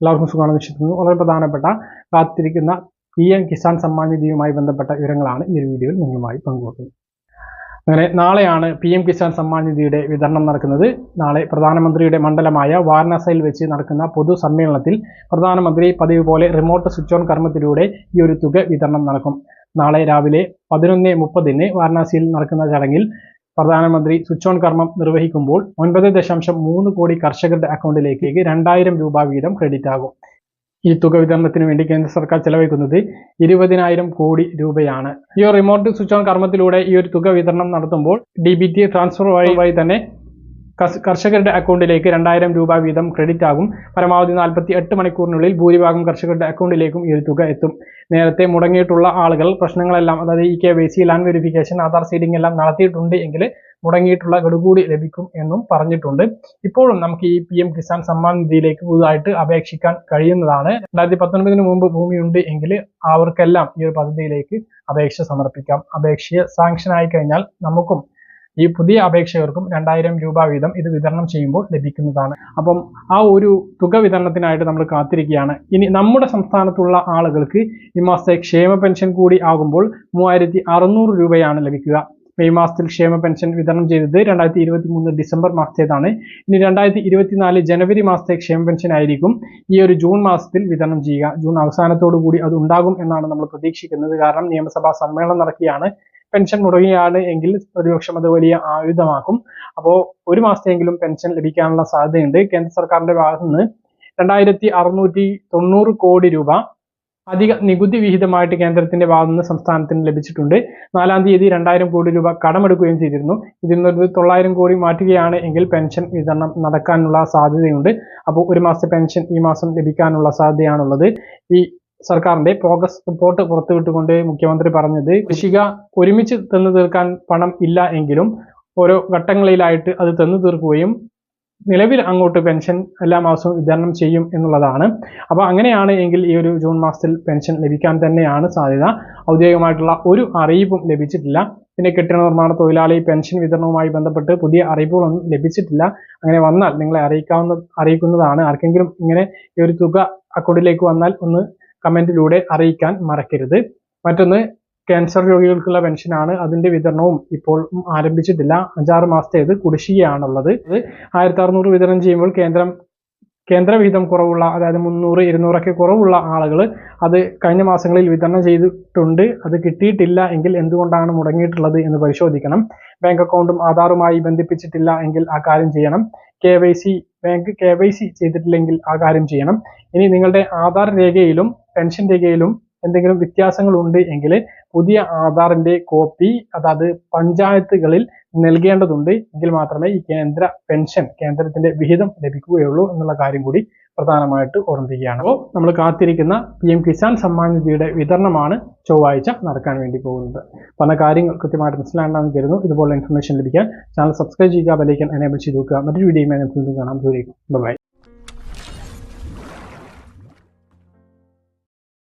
എല്ലാവർക്കും സുഖമാണ് വിശ്വസിക്കുന്നു. വളരെ പ്രധാനപ്പെട്ട കാത്തിരിക്കുന്ന പി എം കിസാൻ സമ്മാൻ നിധിയുമായി ബന്ധപ്പെട്ട വിവരങ്ങളാണ് ഈ ഒരു വീഡിയോയിൽ നിങ്ങളുമായി പങ്കുവെക്കുന്നത്. അങ്ങനെ നാളെയാണ് പി എം കിസാൻ സമ്മാൻ നിധിയുടെ വിതരണം നടക്കുന്നത്. നാളെ പ്രധാനമന്ത്രിയുടെ മണ്ഡലമായ വാരണാസിയിൽ വെച്ച് നടക്കുന്ന പൊതു സമ്മേളനത്തിൽ പ്രധാനമന്ത്രി പതിവ് പോലെ റിമോട്ട് സ്വിച്ച് ഓൺ കർമ്മത്തിലൂടെ ഈ ഒരു തുക വിതരണം നടക്കും. നാളെ രാവിലെ പതിനൊന്ന് മുപ്പതിന് വാരണാസിയിൽ നടക്കുന്ന ചടങ്ങിൽ പ്രധാനമന്ത്രി സ്വിച്ച് ഓൺ കർമ്മം നിർവഹിക്കുമ്പോൾ ഒൻപത് ദശാംശം മൂന്ന് കോടി കർഷകരുടെ അക്കൗണ്ടിലേക്ക് രണ്ടായിരം രൂപ വീതം ക്രെഡിറ്റ് ആകും. ഈ തുക വിതരണത്തിന് വേണ്ടി കേന്ദ്ര സർക്കാർ ചെലവഴിക്കുന്നത് ഇരുപതിനായിരം കോടി രൂപയാണ്. ഈ റിമോട്ട് സ്വിച്ച് ഓൺ കർമ്മത്തിലൂടെ ഈ ഒരു തുക വിതരണം നടത്തുമ്പോൾ ഡി ബി ടി ട്രാൻസ്ഫർ വഴി തന്നെ കർഷകരുടെ അക്കൗണ്ടിലേക്ക് രണ്ടായിരം രൂപ വീതം ക്രെഡിറ്റ് ആകും. പരമാവധി നാൽപ്പത്തി എട്ട് മണിക്കൂറിനുള്ളിൽ ഭൂരിഭാഗം കർഷകരുടെ അക്കൗണ്ടിലേക്കും ഈ തുക എത്തും. നേരത്തെ മുടങ്ങിയിട്ടുള്ള ആളുകൾ പ്രശ്നങ്ങളെല്ലാം അതായത് ഈ K Y C land verification Aadhaar seeding എല്ലാം നടത്തിയിട്ടുണ്ട് എങ്കിൽ മുടങ്ങിയിട്ടുള്ള ഗഡുകൂടി ലഭിക്കും എന്നും പറഞ്ഞിട്ടുണ്ട്. ഇപ്പോഴും നമുക്ക് ഈ പി എം കിസാൻ സമ്മാൻ നിധിയിലേക്ക് പുതുതായിട്ട് അപേക്ഷിക്കാൻ കഴിയുന്നതാണ്. രണ്ടായിരത്തി പത്തൊൻപതിന് മുമ്പ് ഭൂമിയുണ്ട് എങ്കിൽ അവർക്കെല്ലാം ഈ ഒരു പദ്ധതിയിലേക്ക് അപേക്ഷ സമർപ്പിക്കാം. അപേക്ഷ സാങ്ഷൻ ആയി കഴിഞ്ഞാൽ നമുക്കും ഈ പുതിയ അപേക്ഷകർക്കും രണ്ടായിരം രൂപ വീതം ഇത് വിതരണം ചെയ്യുമ്പോൾ ലഭിക്കുന്നതാണ്. അപ്പം ആ ഒരു തുക വിതരണത്തിനായിട്ട് നമ്മൾ കാത്തിരിക്കുകയാണ്. ഇനി നമ്മുടെ സംസ്ഥാനത്തുള്ള ആളുകൾക്ക് ഈ മാസത്തെ ക്ഷേമ പെൻഷൻ കൂടി ആകുമ്പോൾ മൂവായിരത്തി അറുന്നൂറ് രൂപയാണ് ലഭിക്കുക. മെയ് മാസത്തിൽ ക്ഷേമ പെൻഷൻ വിതരണം ചെയ്തത് രണ്ടായിരത്തി ഇരുപത്തി മൂന്ന് ഡിസംബർ മാസത്തേതാണ്. ഇനി രണ്ടായിരത്തി ഇരുപത്തിനാല് ജനുവരി മാസത്തെ ക്ഷേമ പെൻഷൻ ആയിരിക്കും ഈ ഒരു ജൂൺ മാസത്തിൽ വിതരണം ചെയ്യുക. ജൂൺ അവസാനത്തോടു കൂടി അത് ഉണ്ടാകും എന്നാണ് നമ്മൾ പ്രതീക്ഷിക്കുന്നത്. കാരണം നിയമസഭാ സമ്മേളനം നടക്കുകയാണ്. പെൻഷൻ മുടങ്ങുകയാണ് എങ്കിൽ പ്രതിപക്ഷം അത് വലിയ ആയുധമാക്കും. അപ്പോൾ ഒരു മാസത്തെയെങ്കിലും പെൻഷൻ ലഭിക്കാനുള്ള സാധ്യതയുണ്ട്. കേന്ദ്ര സർക്കാരിന്റെ ഭാഗത്തു നിന്ന് രണ്ടായിരത്തി അറുന്നൂറ്റി തൊണ്ണൂറ് കോടി രൂപ അധിക നികുതി വിഹിതമായിട്ട് കേന്ദ്രത്തിന്റെ ഭാഗത്തു നിന്ന് സംസ്ഥാനത്തിന് ലഭിച്ചിട്ടുണ്ട്. നാലാം തീയതി രണ്ടായിരം കോടി രൂപ കടമെടുക്കുകയും ചെയ്തിരുന്നു. ഇതിൽ നിന്ന് തൊള്ളായിരം കോടി മാറ്റുകയാണ് എങ്കിൽ പെൻഷൻ വിതരണം നടക്കാനുള്ള സാധ്യതയുണ്ട്. അപ്പോൾ ഒരു മാസത്തെ പെൻഷൻ ഈ മാസം ലഭിക്കാനുള്ള സാധ്യതയാണുള്ളത്. ഈ സർക്കാരിന്റെ പ്രോഗ്രസ് റിപ്പോർട്ട് പുറത്തുവിട്ടുകൊണ്ട് മുഖ്യമന്ത്രി പറഞ്ഞത് കൃഷിക ഒരുമിച്ച് തന്നു തീർക്കാൻ പണം ഇല്ല എങ്കിലും ഓരോ ഘട്ടങ്ങളിലായിട്ട് അത് തന്നു തീർക്കുകയും നിലവിൽ അങ്ങോട്ട് പെൻഷൻ എല്ലാ മാസവും വിതരണം ചെയ്യും എന്നുള്ളതാണ്. അപ്പോൾ അങ്ങനെയാണ് എങ്കിൽ ഈ ഒരു ജൂൺ മാസത്തിൽ പെൻഷൻ ലഭിക്കാൻ തന്നെയാണ് സാധ്യത. ഔദ്യോഗികമായിട്ടുള്ള ഒരു അറിയിപ്പും ലഭിച്ചിട്ടില്ല. പിന്നെ കെട്ടിട നിർമ്മാണ തൊഴിലാളി പെൻഷൻ വിതരണവുമായി ബന്ധപ്പെട്ട് പുതിയ അറിയിപ്പുകളൊന്നും ലഭിച്ചിട്ടില്ല. അങ്ങനെ വന്നാൽ നിങ്ങളെ അറിയിക്കാവുന്ന അറിയിക്കുന്നതാണ്. ആർക്കെങ്കിലും ഇങ്ങനെ ഈ ഒരു തുക അക്കൗണ്ടിലേക്ക് വന്നാൽ ഒന്ന് കമന്റിലൂടെ അറിയിക്കാൻ മറക്കരുത്. മറ്റൊന്ന് ക്യാൻസർ രോഗികൾക്കുള്ള പെൻഷനാണ് അതിന്റെ വിതരണവും ഇപ്പോൾ ആരംഭിച്ചിട്ടില്ല. അഞ്ചാറ് മാസത്തേത് കുടിശ്ശികയാണുള്ളത്. ആയിരത്തി അറുന്നൂറ് വിതരണം ചെയ്യുമ്പോൾ കേന്ദ്രം കേന്ദ്രവിഹിതം കുറവുള്ള അതായത് മുന്നൂറ് ഇരുന്നൂറൊക്കെ കുറവുള്ള ആളുകൾ അത് കഴിഞ്ഞ മാസങ്ങളിൽ വിതരണം ചെയ്തിട്ടുണ്ട്. അത് കിട്ടിയിട്ടില്ല എങ്കിൽ എന്തുകൊണ്ടാണ് മുടങ്ങിയിട്ടുള്ളത് എന്ന് പരിശോധിക്കണം. ബാങ്ക് അക്കൗണ്ടും ആധാറുമായി ബന്ധിപ്പിച്ചിട്ടില്ല എങ്കിൽ ആ കാര്യം ചെയ്യണം. K Y C bank K Y C ചെയ്തിട്ടില്ലെങ്കിൽ ആ കാര്യം ചെയ്യണം. ഇനി നിങ്ങളുടെ ആധാർ രേഖയിലും പെൻഷൻ രേഖയിലും എന്തെങ്കിലും വ്യത്യാസങ്ങൾ ഉണ്ട് എങ്കിൽ പുതിയ ആധാറിന്റെ കോപ്പി അതായത് പഞ്ചായത്തുകളിൽ നൽകേണ്ടതുണ്ട്. എങ്കിൽ മാത്രമേ ഈ കേന്ദ്ര പെൻഷൻ കേന്ദ്രത്തിന്റെ വിഹിതം ലഭിക്കുകയുള്ളൂ എന്നുള്ള കാര്യം കൂടി പ്രധാനമായിട്ട് ഓർമ്മിപ്പിക്കുകയാണ്. അപ്പോൾ നമ്മൾ കാത്തിരിക്കുന്ന പി എം കിസാൻ സമ്മാൻ നിധിയുടെ വിതരണമാണ് ചൊവ്വാഴ്ച നടക്കാൻ വേണ്ടി പോകുന്നത്. പല കാര്യങ്ങൾ കൃത്യമായിട്ട് മനസ്സിലാകണമെന്ന് കരുതുന്നു. ഇതുപോലുള്ള ഇൻഫർമേഷൻ ലഭിക്കാൻ ചാനൽ സബ്സ്ക്രൈബ് ചെയ്യുക ബെലൈക്കൻ എനേബിൾ ചെയ്ത് വെക്കുക. മറ്റൊരു വീഡിയോയുമായി നമുക്ക് വീണ്ടും കാണാം. ദൂരേക്കും ബൈ